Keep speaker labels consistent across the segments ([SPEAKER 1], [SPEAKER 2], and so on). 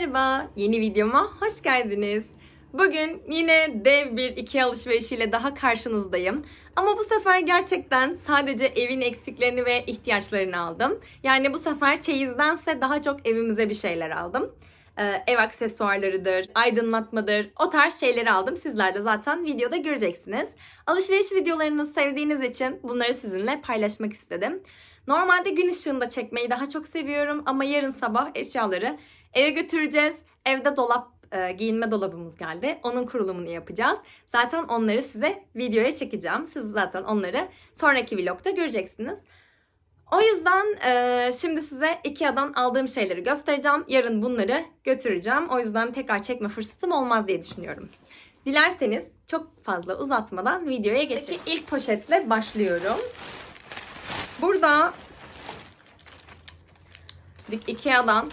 [SPEAKER 1] Merhaba, yeni videoma hoş geldiniz. Bugün yine dev bir iki alışverişiyle daha karşınızdayım. Ama bu sefer gerçekten sadece evin eksiklerini ve ihtiyaçlarını aldım. Yani bu sefer çeyizdense daha çok evimize bir şeyler aldım. Ee, ev aksesuarlarıdır, aydınlatmadır, o tarz şeyleri aldım. Sizler de zaten videoda göreceksiniz. Alışveriş videolarını sevdiğiniz için bunları sizinle paylaşmak istedim. Normalde gün ışığında çekmeyi daha çok seviyorum ama yarın sabah eşyaları eve götüreceğiz. Evde dolap, e, giyinme dolabımız geldi. Onun kurulumunu yapacağız. Zaten onları size videoya çekeceğim. Siz zaten onları sonraki vlogda göreceksiniz. O yüzden e, şimdi size Ikea'dan aldığım şeyleri göstereceğim. Yarın bunları götüreceğim. O yüzden tekrar çekme fırsatım olmaz diye düşünüyorum. Dilerseniz çok fazla uzatmadan videoya geçelim. Peki ilk poşetle başlıyorum. Burada Ikea'dan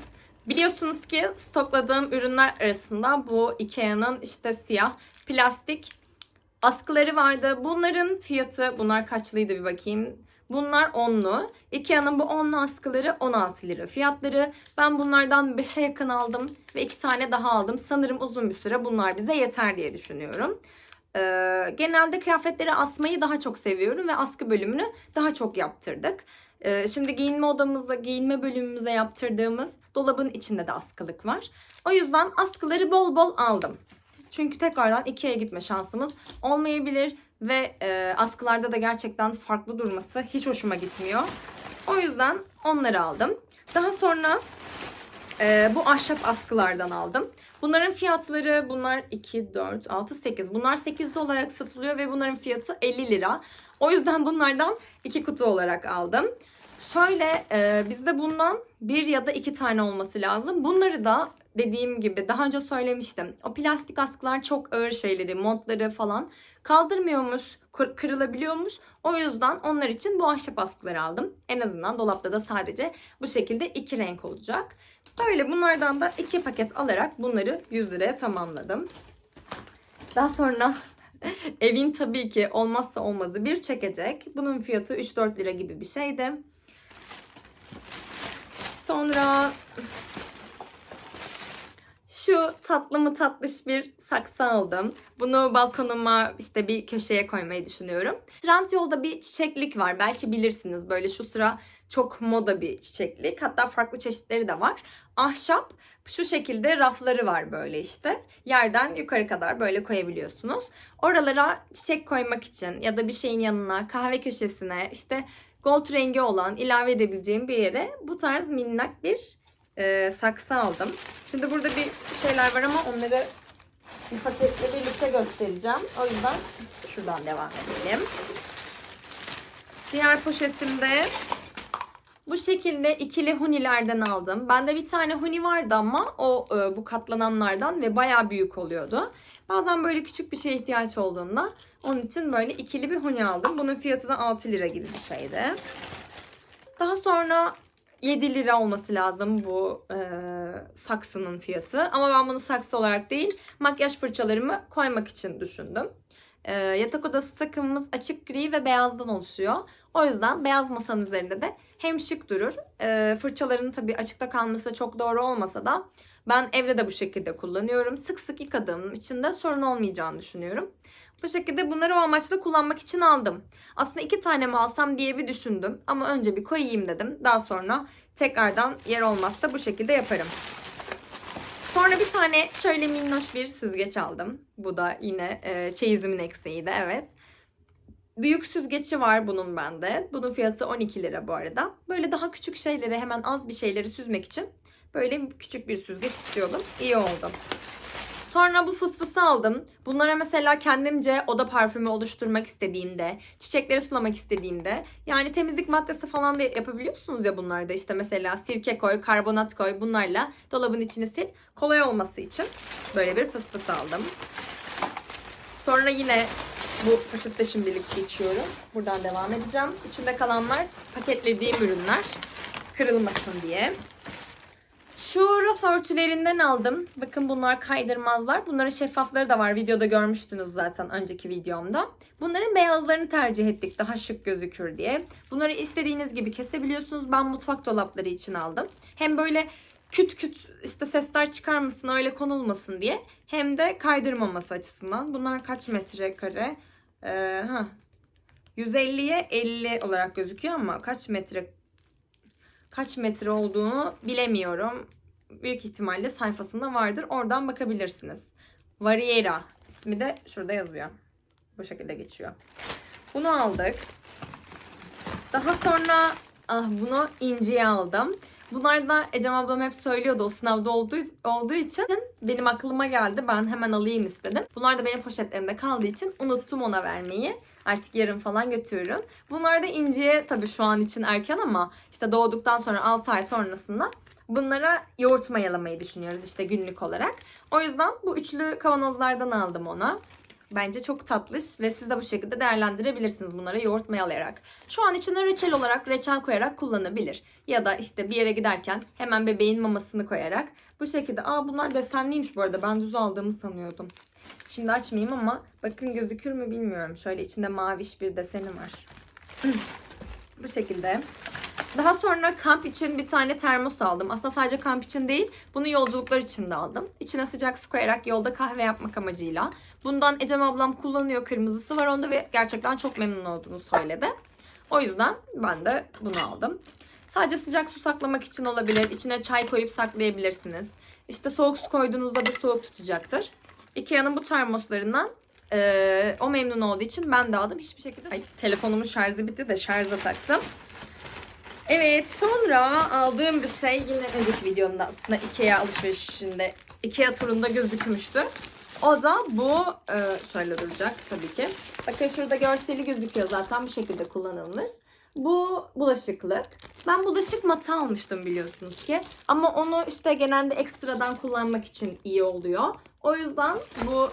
[SPEAKER 1] biliyorsunuz ki stokladığım ürünler arasında bu Ikea'nın işte siyah plastik askıları vardı. Bunların fiyatı bunlar kaçlıydı bir bakayım. Bunlar 10'lu. Ikea'nın bu 10'lu askıları 16 lira fiyatları. Ben bunlardan 5'e yakın aldım ve 2 tane daha aldım. Sanırım uzun bir süre bunlar bize yeter diye düşünüyorum. Ee, genelde kıyafetleri asmayı daha çok seviyorum ve askı bölümünü daha çok yaptırdık. Ee, şimdi giyinme odamızda, giyinme bölümümüze yaptırdığımız dolabın içinde de askılık var. O yüzden askıları bol bol aldım. Çünkü tekrardan Ikea'ya gitme şansımız olmayabilir ve e, askılarda da gerçekten farklı durması hiç hoşuma gitmiyor. O yüzden onları aldım. Daha sonra e, bu ahşap askılardan aldım. Bunların fiyatları bunlar 2, 4, 6, 8. Bunlar 8'li olarak satılıyor ve bunların fiyatı 50 lira. O yüzden bunlardan iki kutu olarak aldım. Şöyle e, bizde bundan bir ya da iki tane olması lazım. Bunları da dediğim gibi daha önce söylemiştim. O plastik askılar çok ağır şeyleri, montları falan kaldırmıyormuş, kır- kırılabiliyormuş. O yüzden onlar için bu ahşap askıları aldım. En azından dolapta da sadece bu şekilde iki renk olacak. Böyle bunlardan da iki paket alarak bunları 100 liraya tamamladım. Daha sonra evin tabii ki olmazsa olmazı bir çekecek. Bunun fiyatı 3-4 lira gibi bir şeydi. Sonra şu tatlı mı tatlış bir saksı aldım. Bunu balkonuma işte bir köşeye koymayı düşünüyorum. Trendyol'da bir çiçeklik var. Belki bilirsiniz böyle şu sıra çok moda bir çiçeklik. Hatta farklı çeşitleri de var. Ahşap şu şekilde rafları var böyle işte. Yerden yukarı kadar böyle koyabiliyorsunuz. Oralara çiçek koymak için ya da bir şeyin yanına, kahve köşesine işte gold rengi olan ilave edebileceğim bir yere bu tarz minnak bir e, saksı aldım. Şimdi burada bir şeyler var ama onları bir paketle birlikte göstereceğim. O yüzden şuradan devam edelim. Diğer poşetimde bu şekilde ikili hunilerden aldım. Bende bir tane huni vardı ama o e, bu katlananlardan ve bayağı büyük oluyordu. Bazen böyle küçük bir şeye ihtiyaç olduğunda onun için böyle ikili bir huni aldım. Bunun fiyatı da 6 lira gibi bir şeydi. Daha sonra 7 lira olması lazım bu e, saksının fiyatı. Ama ben bunu saksı olarak değil makyaj fırçalarımı koymak için düşündüm. E, yatak odası takımımız açık gri ve beyazdan oluşuyor. O yüzden beyaz masanın üzerinde de hem şık durur. E, fırçaların tabii açıkta kalması çok doğru olmasa da ben evde de bu şekilde kullanıyorum. Sık sık yıkadığım için de sorun olmayacağını düşünüyorum. Bu şekilde bunları o amaçla kullanmak için aldım. Aslında iki tane mi alsam diye bir düşündüm. Ama önce bir koyayım dedim. Daha sonra tekrardan yer olmazsa bu şekilde yaparım. Sonra bir tane şöyle minnoş bir süzgeç aldım. Bu da yine e, çeyizimin eksiğiydi evet. Büyük süzgeci var bunun bende. Bunun fiyatı 12 lira bu arada. Böyle daha küçük şeyleri hemen az bir şeyleri süzmek için böyle küçük bir süzgeç istiyordum. İyi oldu. Sonra bu fısfısı aldım. Bunlara mesela kendimce oda parfümü oluşturmak istediğimde, çiçekleri sulamak istediğimde yani temizlik maddesi falan da yapabiliyorsunuz ya bunlarda. İşte mesela sirke koy, karbonat koy bunlarla dolabın içini sil. Kolay olması için böyle bir fısfısı aldım. Sonra yine bu poşette şimdilik geçiyorum. Buradan devam edeceğim. İçinde kalanlar paketlediğim ürünler kırılmasın diye. Şu raf örtülerinden aldım. Bakın bunlar kaydırmazlar. Bunların şeffafları da var. Videoda görmüştünüz zaten önceki videomda. Bunların beyazlarını tercih ettik daha şık gözükür diye. Bunları istediğiniz gibi kesebiliyorsunuz. Ben mutfak dolapları için aldım. Hem böyle küt küt işte sesler çıkarmasın öyle konulmasın diye hem de kaydırmaması açısından. Bunlar kaç metrekare? Ee, ha. 150'ye 50 olarak gözüküyor ama kaç metre kaç metre olduğunu bilemiyorum. Büyük ihtimalle sayfasında vardır. Oradan bakabilirsiniz. Variera ismi de şurada yazıyor. Bu şekilde geçiyor. Bunu aldık. Daha sonra ah bunu inciye aldım. Bunlar da Ecem ablam hep söylüyordu o sınavda olduğu, olduğu için benim aklıma geldi. Ben hemen alayım istedim. Bunlar da benim poşetlerimde kaldığı için unuttum ona vermeyi. Artık yarın falan götürürüm. Bunlar da inciye tabii şu an için erken ama işte doğduktan sonra 6 ay sonrasında bunlara yoğurt mayalamayı düşünüyoruz işte günlük olarak. O yüzden bu üçlü kavanozlardan aldım ona. Bence çok tatlış ve siz de bu şekilde değerlendirebilirsiniz bunları yoğurt mayalayarak. Şu an içine reçel olarak reçel koyarak kullanabilir. Ya da işte bir yere giderken hemen bebeğin mamasını koyarak bu şekilde. Aa bunlar desenliymiş bu arada ben düz aldığımı sanıyordum. Şimdi açmayayım ama bakın gözükür mü bilmiyorum. Şöyle içinde maviş bir deseni var. bu şekilde. Daha sonra kamp için bir tane termos aldım. Aslında sadece kamp için değil, bunu yolculuklar için de aldım. İçine sıcak su koyarak yolda kahve yapmak amacıyla. Bundan Ecem ablam kullanıyor. Kırmızısı var onda ve gerçekten çok memnun olduğunu söyledi. O yüzden ben de bunu aldım. Sadece sıcak su saklamak için olabilir. İçine çay koyup saklayabilirsiniz. İşte soğuk su koyduğunuzda da soğuk tutacaktır. Ikea'nın bu termoslarından eee, o memnun olduğu için ben de aldım. Hiçbir şekilde... Ay, telefonumun şarjı bitti de şarja taktım. Evet sonra aldığım bir şey yine önceki videomda aslında Ikea alışverişinde Ikea turunda gözükmüştü. O da bu e, şöyle duracak tabii ki. Bakın şurada görseli gözüküyor zaten bu şekilde kullanılmış. Bu bulaşıklık. Ben bulaşık matı almıştım biliyorsunuz ki. Ama onu işte genelde ekstradan kullanmak için iyi oluyor. O yüzden bu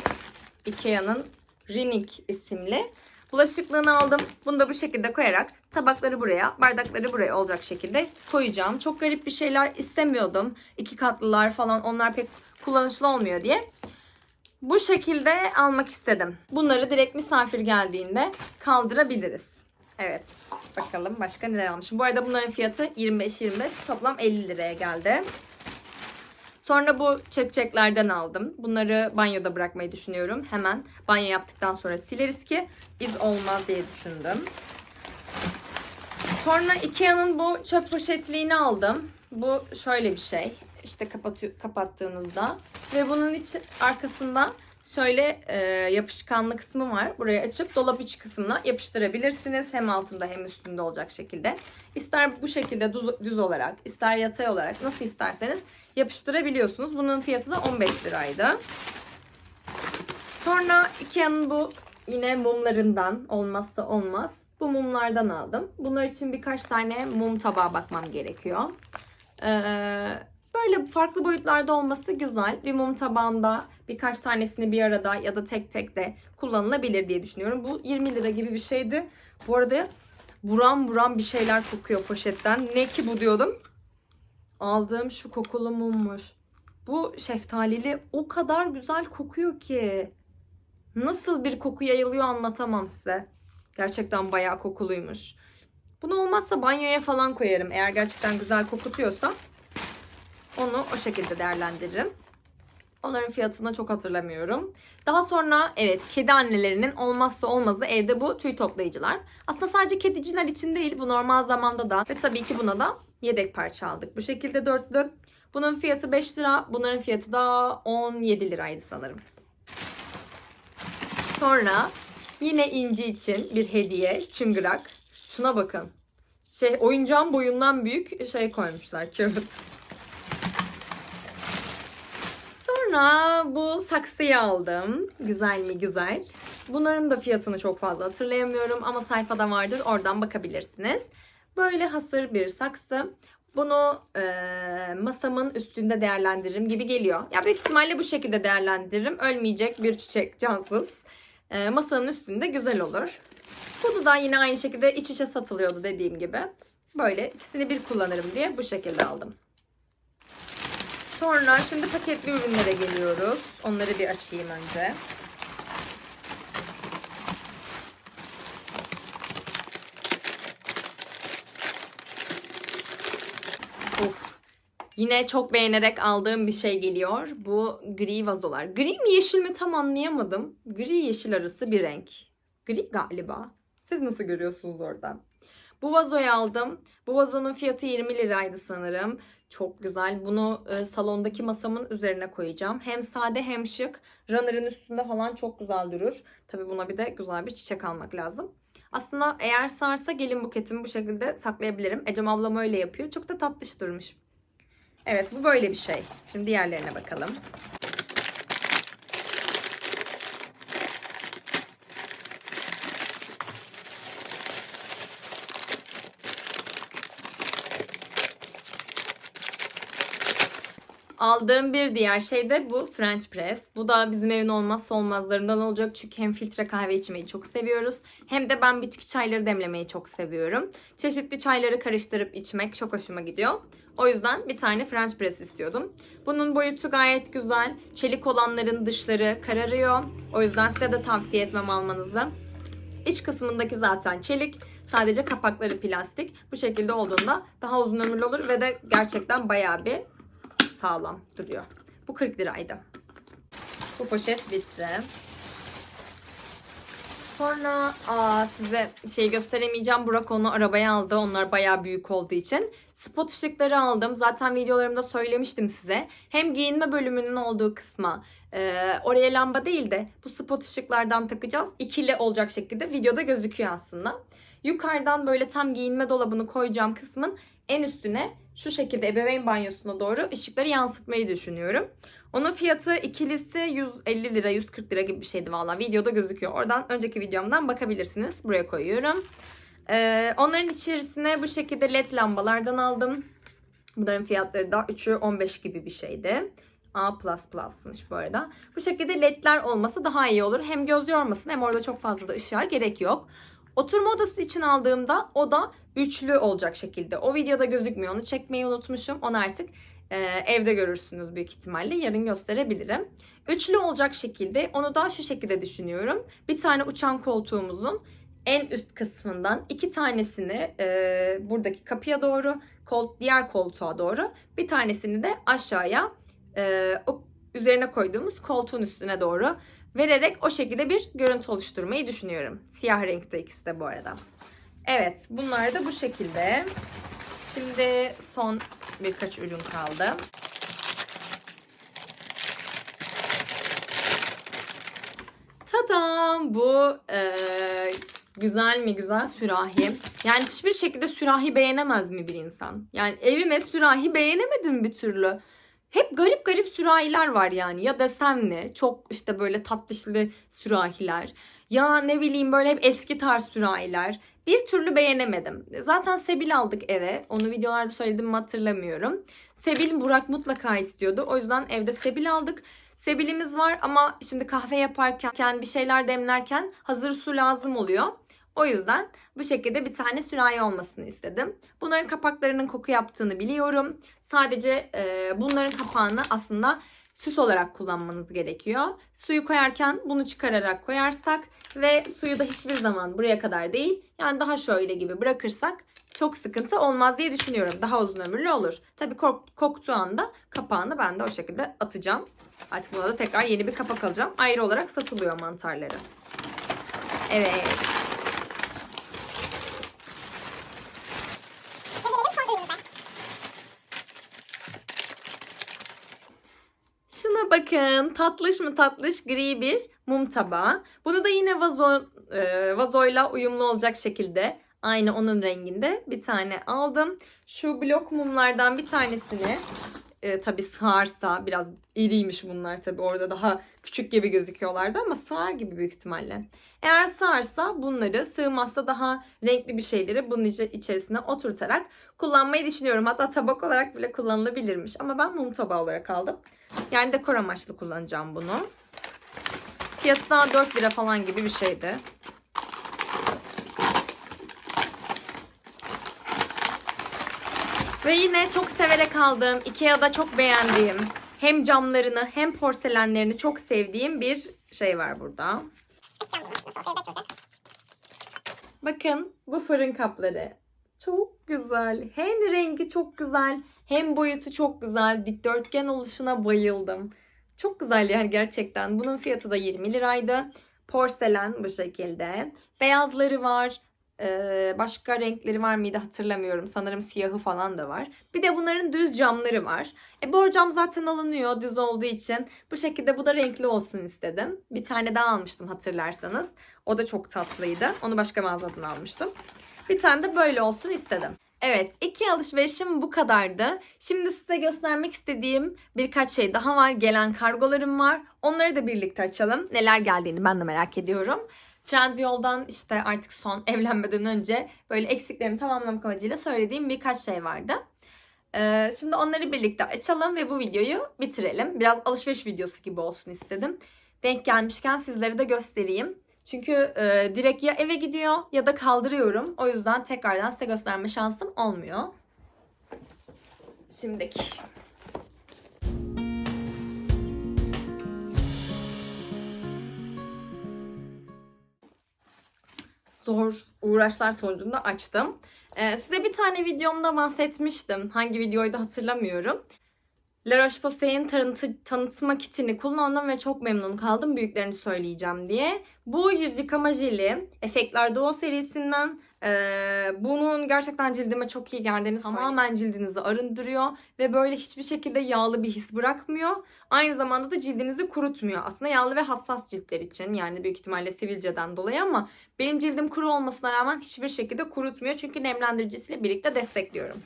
[SPEAKER 1] Ikea'nın Rinik isimli bulaşıklığını aldım. Bunu da bu şekilde koyarak tabakları buraya, bardakları buraya olacak şekilde koyacağım. Çok garip bir şeyler istemiyordum. İki katlılar falan onlar pek kullanışlı olmuyor diye. Bu şekilde almak istedim. Bunları direkt misafir geldiğinde kaldırabiliriz. Evet. Bakalım başka neler almışım. Bu arada bunların fiyatı 25-25 toplam 50 liraya geldi. Sonra bu çekçeklerden aldım. Bunları banyoda bırakmayı düşünüyorum. Hemen banyo yaptıktan sonra sileriz ki iz olmaz diye düşündüm. Sonra Ikea'nın bu çöp poşetliğini aldım. Bu şöyle bir şey. İşte kapattığınızda ve bunun için arkasında şöyle e, yapışkanlı kısmı var. Burayı açıp dolap iç kısmına yapıştırabilirsiniz. Hem altında hem üstünde olacak şekilde. İster bu şekilde düz, düz olarak, ister yatay olarak nasıl isterseniz yapıştırabiliyorsunuz. Bunun fiyatı da 15 liraydı. Sonra Ikea'nın bu yine mumlarından olmazsa olmaz. Bu mumlardan aldım. Bunlar için birkaç tane mum tabağı bakmam gerekiyor. Ee, böyle farklı boyutlarda olması güzel. Bir mum tabağında birkaç tanesini bir arada ya da tek tek de kullanılabilir diye düşünüyorum. Bu 20 lira gibi bir şeydi. Bu arada buram buram bir şeyler kokuyor poşetten. Ne ki bu diyordum. Aldığım şu kokulu mummuş. Bu şeftalili o kadar güzel kokuyor ki. Nasıl bir koku yayılıyor anlatamam size. Gerçekten bayağı kokuluymuş. Bunu olmazsa banyoya falan koyarım. Eğer gerçekten güzel kokutuyorsa onu o şekilde değerlendiririm. Onların fiyatını çok hatırlamıyorum. Daha sonra evet kedi annelerinin olmazsa olmazı evde bu tüy toplayıcılar. Aslında sadece kediciler için değil bu normal zamanda da ve tabii ki buna da yedek parça aldık. Bu şekilde dörtlü. Bunun fiyatı 5 lira. Bunların fiyatı da 17 liraydı sanırım. Sonra yine inci için bir hediye çıngırak. Şuna bakın. Şey oyuncağın boyundan büyük şey koymuşlar kağıt. Sonra bu saksıyı aldım. Güzel mi güzel. Bunların da fiyatını çok fazla hatırlayamıyorum ama sayfada vardır oradan bakabilirsiniz. Böyle hasır bir saksı. Bunu e, masamın üstünde değerlendiririm gibi geliyor. Ya büyük ihtimalle bu şekilde değerlendiririm. Ölmeyecek bir çiçek cansız. E, masanın üstünde güzel olur. Bunu da yine aynı şekilde iç içe satılıyordu dediğim gibi. Böyle ikisini bir kullanırım diye bu şekilde aldım. Sonra şimdi paketli ürünlere geliyoruz. Onları bir açayım önce. Yine çok beğenerek aldığım bir şey geliyor. Bu gri vazolar. Gri mi yeşil mi tam anlayamadım. Gri yeşil arası bir renk. Gri galiba. Siz nasıl görüyorsunuz oradan? Bu vazoyu aldım. Bu vazonun fiyatı 20 liraydı sanırım. Çok güzel. Bunu e, salondaki masamın üzerine koyacağım. Hem sade hem şık. Runner'ın üstünde falan çok güzel durur. Tabii buna bir de güzel bir çiçek almak lazım. Aslında eğer sarsa gelin buketimi bu şekilde saklayabilirim. Ecem ablam öyle yapıyor. Çok da tatlış durmuş. Evet bu böyle bir şey. Şimdi diğerlerine bakalım. Aldığım bir diğer şey de bu French press. Bu da bizim evin olmazsa olmazlarından olacak. Çünkü hem filtre kahve içmeyi çok seviyoruz. Hem de ben bitki çayları demlemeyi çok seviyorum. Çeşitli çayları karıştırıp içmek çok hoşuma gidiyor. O yüzden bir tane French press istiyordum. Bunun boyutu gayet güzel. Çelik olanların dışları kararıyor. O yüzden size de tavsiye etmem almanızı. İç kısmındaki zaten çelik. Sadece kapakları plastik. Bu şekilde olduğunda daha uzun ömürlü olur ve de gerçekten bayağı bir sağlam duruyor. Bu 40 liraydı. Bu poşet bitti. Sonra aa, size şey gösteremeyeceğim. Burak onu arabaya aldı. Onlar bayağı büyük olduğu için. Spot ışıkları aldım. Zaten videolarımda söylemiştim size. Hem giyinme bölümünün olduğu kısma e, oraya lamba değil de bu spot ışıklardan takacağız. İkili olacak şekilde videoda gözüküyor aslında. Yukarıdan böyle tam giyinme dolabını koyacağım kısmın en üstüne şu şekilde ebeveyn banyosuna doğru ışıkları yansıtmayı düşünüyorum. Onun fiyatı ikilisi 150 lira 140 lira gibi bir şeydi valla videoda gözüküyor. Oradan önceki videomdan bakabilirsiniz. Buraya koyuyorum. Ee, onların içerisine bu şekilde led lambalardan aldım. Bunların fiyatları da 3'ü 15 gibi bir şeydi. A++'mış bu arada. Bu şekilde ledler olması daha iyi olur. Hem göz yormasın hem orada çok fazla da ışığa gerek yok. Oturma odası için aldığımda o da üçlü olacak şekilde. O videoda gözükmüyor. Onu çekmeyi unutmuşum. Onu artık e, evde görürsünüz büyük ihtimalle. Yarın gösterebilirim. Üçlü olacak şekilde onu da şu şekilde düşünüyorum. Bir tane uçan koltuğumuzun en üst kısmından iki tanesini e, buradaki kapıya doğru, kol, diğer koltuğa doğru, bir tanesini de aşağıya e, o üzerine koyduğumuz koltuğun üstüne doğru vererek o şekilde bir görüntü oluşturmayı düşünüyorum. Siyah renkte ikisi de bu arada. Evet bunlar da bu şekilde. Şimdi son birkaç ürün kaldı. Tadam! Bu e, güzel mi güzel sürahi. Yani hiçbir şekilde sürahi beğenemez mi bir insan? Yani evime sürahi beğenemedim bir türlü. Hep garip garip sürahiler var yani. Ya desenli, çok işte böyle tatlışlı sürahiler. Ya ne bileyim böyle hep eski tarz sürahiler. Bir türlü beğenemedim. Zaten Sebil aldık eve. Onu videolarda söyledim mi hatırlamıyorum. Sebil Burak mutlaka istiyordu. O yüzden evde Sebil aldık. Sebilimiz var ama şimdi kahve yaparken, bir şeyler demlerken hazır su lazım oluyor. O yüzden bu şekilde bir tane sürahi olmasını istedim. Bunların kapaklarının koku yaptığını biliyorum. Sadece e, bunların kapağını aslında süs olarak kullanmanız gerekiyor. Suyu koyarken bunu çıkararak koyarsak ve suyu da hiçbir zaman buraya kadar değil yani daha şöyle gibi bırakırsak çok sıkıntı olmaz diye düşünüyorum. Daha uzun ömürlü olur. Tabii kok- koktuğu anda kapağını ben de o şekilde atacağım. Artık buna da tekrar yeni bir kapak alacağım. Ayrı olarak satılıyor mantarları. Evet. Şuna bakın. Tatlış mı tatlış gri bir mum tabağı. Bunu da yine vazo, e, vazoyla uyumlu olacak şekilde aynı onun renginde bir tane aldım. Şu blok mumlardan bir tanesini e, tabii sığarsa biraz iriymiş bunlar tabii orada daha küçük gibi gözüküyorlardı ama sığar gibi büyük ihtimalle. Eğer sığarsa bunları sığmazsa daha renkli bir şeyleri bunun içerisine oturtarak kullanmayı düşünüyorum. Hatta tabak olarak bile kullanılabilirmiş ama ben mum tabağı olarak aldım. Yani dekor amaçlı kullanacağım bunu. Fiyatı daha 4 lira falan gibi bir şeydi. Ve yine çok severek aldığım, Ikea'da çok beğendiğim, hem camlarını hem porselenlerini çok sevdiğim bir şey var burada. Bakın bu fırın kapları. Çok güzel. Hem rengi çok güzel hem boyutu çok güzel. Dikdörtgen oluşuna bayıldım. Çok güzel yani gerçekten. Bunun fiyatı da 20 liraydı. Porselen bu şekilde. Beyazları var. Ee, başka renkleri var mıydı hatırlamıyorum. Sanırım siyahı falan da var. Bir de bunların düz camları var. E bu cam zaten alınıyor düz olduğu için. Bu şekilde bu da renkli olsun istedim. Bir tane daha almıştım hatırlarsanız. O da çok tatlıydı. Onu başka mağazadan almıştım. Bir tane de böyle olsun istedim. Evet, iki alışverişim bu kadardı. Şimdi size göstermek istediğim birkaç şey daha var. Gelen kargolarım var. Onları da birlikte açalım. Neler geldiğini ben de merak ediyorum. Trendyol'dan işte artık son evlenmeden önce böyle eksiklerimi tamamlamak amacıyla söylediğim birkaç şey vardı. Ee, şimdi onları birlikte açalım ve bu videoyu bitirelim. Biraz alışveriş videosu gibi olsun istedim. Denk gelmişken sizlere de göstereyim. Çünkü e, direkt ya eve gidiyor ya da kaldırıyorum. O yüzden tekrardan size gösterme şansım olmuyor. Şimdiki. Zor uğraşlar sonucunda açtım. Ee, size bir tane videomda bahsetmiştim. Hangi videoydu hatırlamıyorum. La Roche-Posay'in tanıtma kitini kullandım ve çok memnun kaldım. Büyüklerini söyleyeceğim diye. Bu yüz yıkama jeli Efektler Duo serisinden. Ee, bunun gerçekten cildime çok iyi geldiğini tamamen cildinizi arındırıyor. Ve böyle hiçbir şekilde yağlı bir his bırakmıyor. Aynı zamanda da cildinizi kurutmuyor. Aslında yağlı ve hassas ciltler için yani büyük ihtimalle sivilceden dolayı ama benim cildim kuru olmasına rağmen hiçbir şekilde kurutmuyor. Çünkü nemlendiricisiyle birlikte destekliyorum.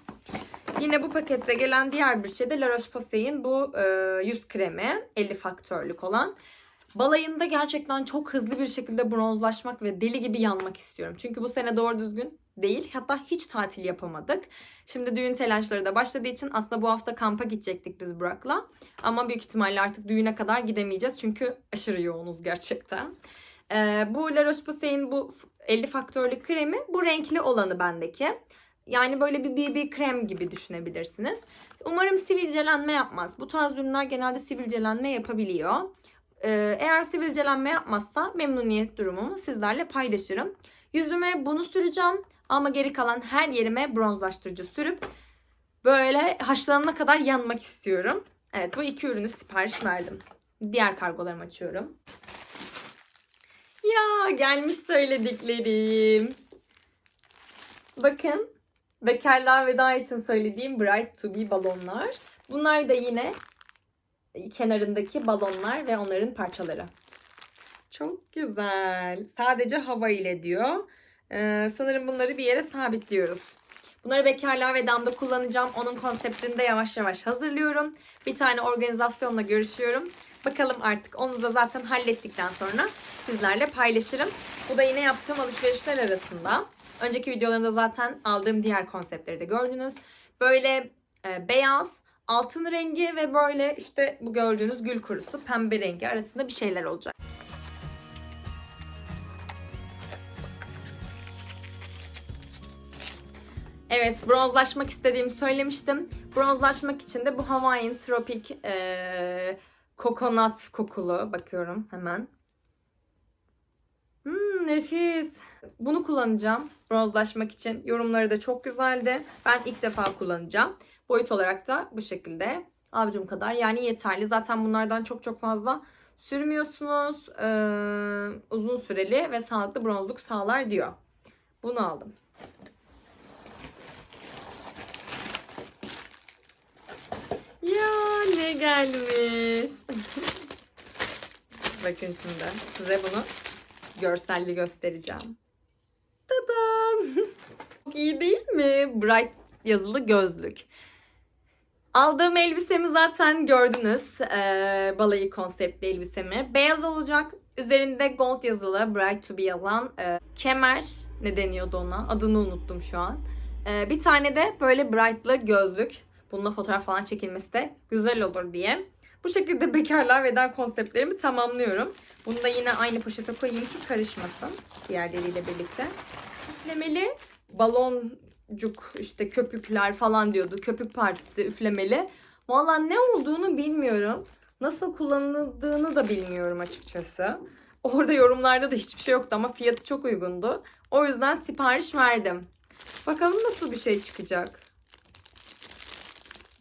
[SPEAKER 1] Yine bu pakette gelen diğer bir şey de La Roche-Posay'in bu e, yüz kremi 50 faktörlük olan. Balayında gerçekten çok hızlı bir şekilde bronzlaşmak ve deli gibi yanmak istiyorum. Çünkü bu sene doğru düzgün değil. Hatta hiç tatil yapamadık. Şimdi düğün telaşları da başladığı için aslında bu hafta kampa gidecektik biz Burak'la. Ama büyük ihtimalle artık düğüne kadar gidemeyeceğiz. Çünkü aşırı yoğunuz gerçekten. Ee, bu La Roche-Posay'in bu 50 faktörlük kremi bu renkli olanı bendeki. Yani böyle bir BB krem gibi düşünebilirsiniz. Umarım sivilcelenme yapmaz. Bu tarz ürünler genelde sivilcelenme yapabiliyor. Ee, eğer sivilcelenme yapmazsa memnuniyet durumumu sizlerle paylaşırım. Yüzüme bunu süreceğim ama geri kalan her yerime bronzlaştırıcı sürüp böyle haşlanana kadar yanmak istiyorum. Evet bu iki ürünü sipariş verdim. Diğer kargolarımı açıyorum. Ya gelmiş söylediklerim. Bakın bekarlığa veda için söylediğim Bright to be balonlar. Bunlar da yine kenarındaki balonlar ve onların parçaları. Çok güzel. Sadece hava ile diyor. Ee, sanırım bunları bir yere sabitliyoruz. Bunları bekarlığa vedamda kullanacağım. Onun konseptini de yavaş yavaş hazırlıyorum. Bir tane organizasyonla görüşüyorum. Bakalım artık onu da zaten hallettikten sonra sizlerle paylaşırım. Bu da yine yaptığım alışverişler arasında. Önceki videolarımda zaten aldığım diğer konseptleri de gördünüz. Böyle e, beyaz, altın rengi ve böyle işte bu gördüğünüz gül kurusu pembe rengi arasında bir şeyler olacak. Evet bronzlaşmak istediğimi söylemiştim. Bronzlaşmak için de bu Hawaiian Tropic e, kokonat kokulu bakıyorum hemen. Hmm, nefis. Bunu kullanacağım bronzlaşmak için. Yorumları da çok güzeldi. Ben ilk defa kullanacağım. Boyut olarak da bu şekilde avucum kadar. Yani yeterli. Zaten bunlardan çok çok fazla sürmüyorsunuz. Ee, uzun süreli ve sağlıklı bronzluk sağlar diyor. Bunu aldım. Ya ne gelmiş. Bakın şimdi size bunu görselli göstereceğim. Tadam. Çok iyi değil mi? Bright yazılı gözlük. Aldığım elbisemi zaten gördünüz. Ee, balayı konseptli elbisemi. Beyaz olacak. Üzerinde gold yazılı, bright to be yazan e, kemer ne deniyordu ona? Adını unuttum şu an. Ee, bir tane de böyle bright'lı gözlük. Bununla fotoğraf falan çekilmesi de güzel olur diye. Bu şekilde bekarlığa veda konseptlerimi tamamlıyorum. Bunu da yine aynı poşete koyayım ki karışmasın diğerleriyle birlikte. Üflemeli baloncuk işte köpükler falan diyordu. Köpük partisi üflemeli. Valla ne olduğunu bilmiyorum. Nasıl kullanıldığını da bilmiyorum açıkçası. Orada yorumlarda da hiçbir şey yoktu ama fiyatı çok uygundu. O yüzden sipariş verdim. Bakalım nasıl bir şey çıkacak.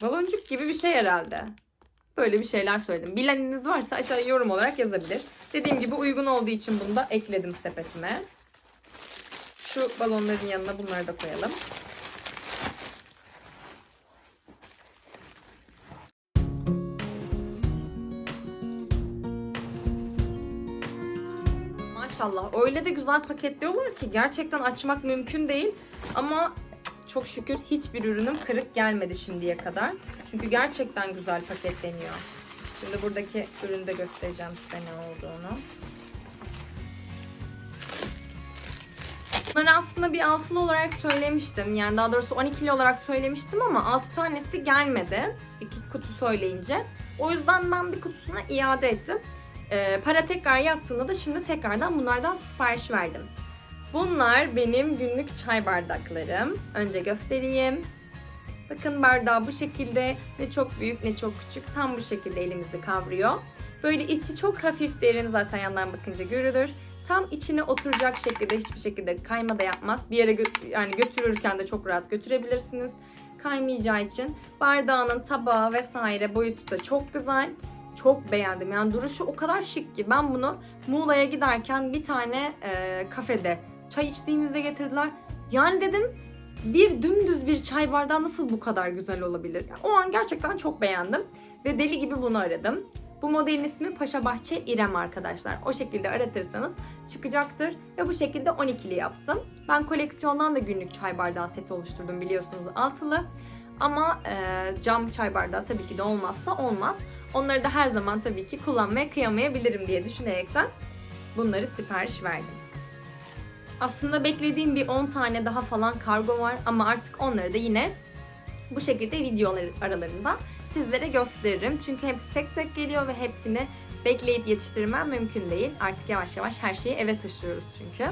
[SPEAKER 1] Baloncuk gibi bir şey herhalde. Böyle bir şeyler söyledim. Bileniniz varsa aşağıya yorum olarak yazabilir. Dediğim gibi uygun olduğu için bunu da ekledim sepetime. Şu balonların yanına bunları da koyalım. Maşallah öyle de güzel paketliyorlar ki gerçekten açmak mümkün değil. Ama çok şükür hiçbir ürünüm kırık gelmedi şimdiye kadar. Çünkü gerçekten güzel paketleniyor. Şimdi buradaki ürünü de göstereceğim size ne olduğunu. Bunları aslında bir altılı olarak söylemiştim. Yani daha doğrusu 12'li olarak söylemiştim ama 6 tanesi gelmedi. İki kutu söyleyince. O yüzden ben bir kutusuna iade ettim. Ee, para tekrar yattığında da şimdi tekrardan bunlardan sipariş verdim. Bunlar benim günlük çay bardaklarım. Önce göstereyim. Bakın bardağı bu şekilde ne çok büyük ne çok küçük tam bu şekilde elimizi kavruyor. Böyle içi çok hafif derin zaten yandan bakınca görülür. Tam içine oturacak şekilde hiçbir şekilde kayma da yapmaz. Bir yere gö- yani götürürken de çok rahat götürebilirsiniz. Kaymayacağı için bardağının tabağı vesaire boyutu da çok güzel. Çok beğendim. Yani duruşu o kadar şık ki ben bunu Muğla'ya giderken bir tane e, kafede çay içtiğimizde getirdiler. Yani dedim bir dümdüz bir çay bardağı nasıl bu kadar güzel olabilir? Yani o an gerçekten çok beğendim ve deli gibi bunu aradım. Bu modelin ismi Paşa Bahçe İrem arkadaşlar. O şekilde aratırsanız çıkacaktır ve bu şekilde 12'li yaptım. Ben koleksiyondan da günlük çay bardağı seti oluşturdum biliyorsunuz altılı. Ama e, cam çay bardağı tabii ki de olmazsa olmaz. Onları da her zaman tabii ki kullanmaya kıyamayabilirim diye düşünerekten bunları sipariş verdim. Aslında beklediğim bir 10 tane daha falan kargo var ama artık onları da yine bu şekilde videolar aralarında sizlere gösteririm. Çünkü hepsi tek tek geliyor ve hepsini bekleyip yetiştirmem mümkün değil. Artık yavaş yavaş her şeyi eve taşıyoruz çünkü.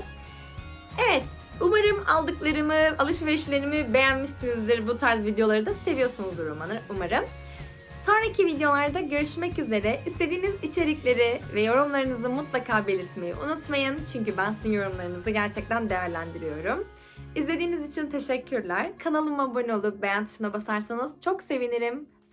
[SPEAKER 1] Evet, umarım aldıklarımı, alışverişlerimi beğenmişsinizdir. Bu tarz videoları da seviyorsunuzdur umarım. Sonraki videolarda görüşmek üzere. İstediğiniz içerikleri ve yorumlarınızı mutlaka belirtmeyi unutmayın. Çünkü ben sizin yorumlarınızı gerçekten değerlendiriyorum. İzlediğiniz için teşekkürler. Kanalıma abone olup beğen tuşuna basarsanız çok sevinirim.